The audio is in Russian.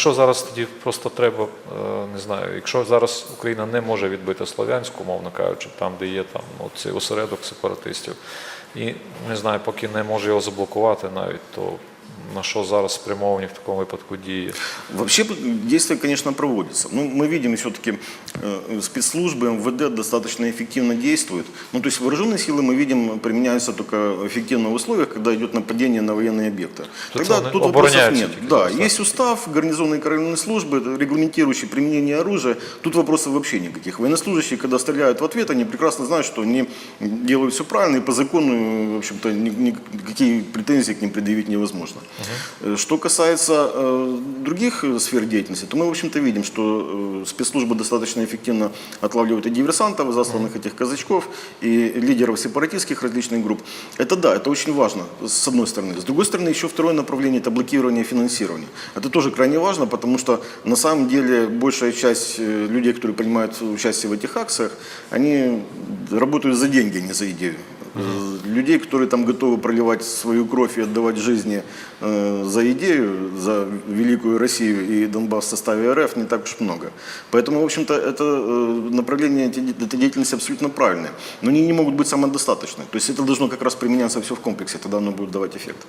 Що зараз тоді просто треба, е, не знаю, якщо зараз Україна не може відбити Слов'янську, мовно кажучи, там, де є там от цей осередок сепаратистів, і не знаю, поки не може його заблокувати навіть, то на що зараз спрямовані в такому випадку дії? Вообще действия, конечно, проводятся. Ну, мы видим все-таки э, спецслужбы МВД достаточно эффективно действуют. Ну, то есть вооруженные силы мы видим применяются только эффективно в условиях, когда идет нападение на военные объекты. Тут Тогда они тут вопросов обороняются нет. только, Да, да. есть устав гарнизонной караульной службы, регламентирующий применение оружия. Тут вопросов вообще никаких. Военнослужащие, когда стреляют в ответ, они прекрасно знают, что они делают все правильно и по закону, в общем-то, ни- никакие претензии к ним предъявить невозможно. Э, Что касается э, других сфер деятельности, то мы, в общем-то, видим, что э, спецслужбы достаточно эффективно отлавливают и диверсантов, засланных этих казачков, и лидеров сепаратистских различных групп. Это да, это очень важно, с одной стороны. С другой стороны, еще второе направление – это блокирование финансирования. Это тоже крайне важно, потому что на самом деле большая часть э, людей, которые принимают участие в этих акциях, они работают за деньги, а не за идею. Э, Людей, которые там готовы проливать свою кровь и отдавать жизни э, за идею, за великую Россию и Донбасс в составе РФ не так уж много. Поэтому, в общем-то, это э, направление этой деятельности абсолютно правильное. Но они не могут быть самодостаточны. То есть это должно как раз применяться все в комплексе, тогда оно будет давать эффект.